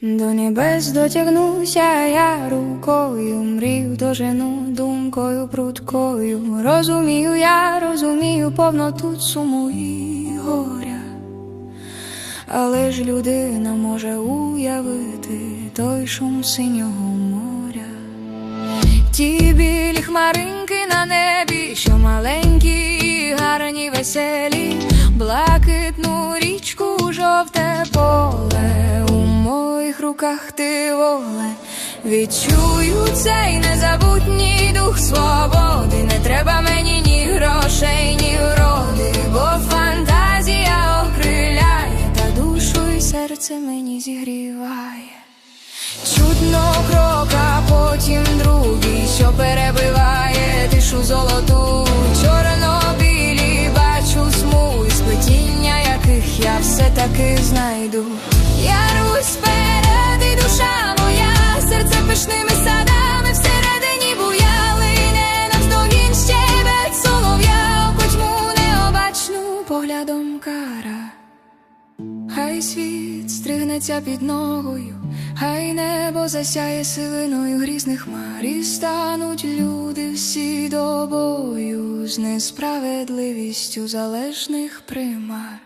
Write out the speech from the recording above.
До небес дотягнуся я рукою, мрію дожену думкою пруткою. Розумію, я розумію повноту суму і горя. Але ж людина може уявити той шум синього моря. Ті білі хмаринки на небі, що маленькі гарні веселі, руках ти воле. Відчую цей незабутній дух свободи. Не треба мені ні грошей, ні вроди, бо фантазія окриляє, та душу і серце мені зігріває. Чутно крок, а потім другий, що перебиває тишу золоту, чорно-білі бачу смуги, сплетіння яких я все таки знайду. Я русь хай світ стригнеться під ногою, хай небо засяє сивиною грізних хмар І стануть люди всі добою, з несправедливістю залежних примар.